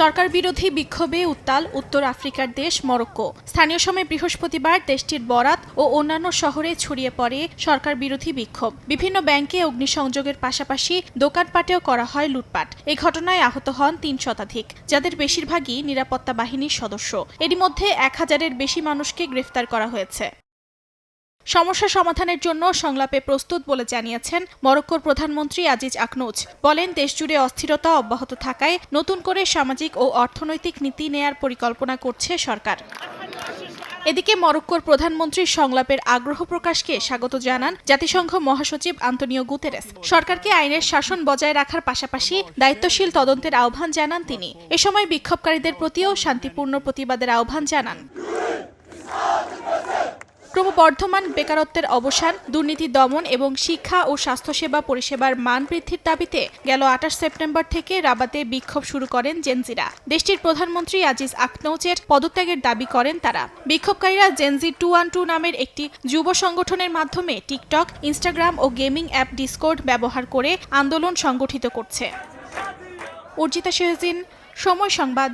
সরকার বিরোধী বিক্ষোভে উত্তাল উত্তর আফ্রিকার দেশ মরক্কো। স্থানীয় সময় বৃহস্পতিবার দেশটির বরাত ও অন্যান্য শহরে ছড়িয়ে পড়ে সরকার বিরোধী বিক্ষোভ। বিভিন্ন ব্যাংকে অগ্নিসংযোগের পাশাপাশি দোকানপাটেও করা হয় লুটপাট। এই ঘটনায় আহত হন তিন শতাধিক, যাদের বেশিরভাগই নিরাপত্তা বাহিনীর সদস্য। এরই মধ্যে এক হাজারের বেশি মানুষকে গ্রেফতার করা হয়েছে। সমস্যা সমাধানের জন্য সংলাপে প্রস্তুত বলে জানিয়েছেন মরক্কোর প্রধানমন্ত্রী আজিজ আকনুজ। বলেন, দেশজুড়ে অস্থিরতা অব্যাহত থাকায় নতুন করে সামাজিক ও অর্থনৈতিক নীতি নেয়ার পরিকল্পনা করছে সরকার। এদিকে মরক্কোর প্রধানমন্ত্রীর সংলাপের আগ্রহ প্রকাশকে স্বাগত জানান জাতিসংঘ মহাসচিব আন্তনিও গুতেরেস। সরকারকে আইনের শাসন বজায় রাখার পাশাপাশি দায়িত্বশীল তদন্তের আহ্বান জানান তিনি। এ সময় বিক্ষোভকারীদের প্রতিও শান্তিপূর্ণ প্রতিবাদের আহ্বান জানান। বর্ধমান বেকারত্বের অবসান, দুর্নীতি দমন এবং শিক্ষা ও স্বাস্থ্যসেবা পরিষেবার মান বৃদ্ধির দাবিতে গেল আঠাশ সেপ্টেম্বর থেকে রাবাতে বিক্ষোভ শুরু করেন জেনজিরা। দেশটির প্রধানমন্ত্রী আজিজ আকনৌচের পদত্যাগের দাবি করেন তারা। বিক্ষোভকারীরা জেনজি টু ওয়ান টু নামের একটি যুব সংগঠনের মাধ্যমে টিকটক, ইনস্টাগ্রাম ও গেমিং অ্যাপ ডিসকোড ব্যবহার করে আন্দোলন সংগঠিত করছে। অর্জিতা শেহজিন, সময় সংবাদ।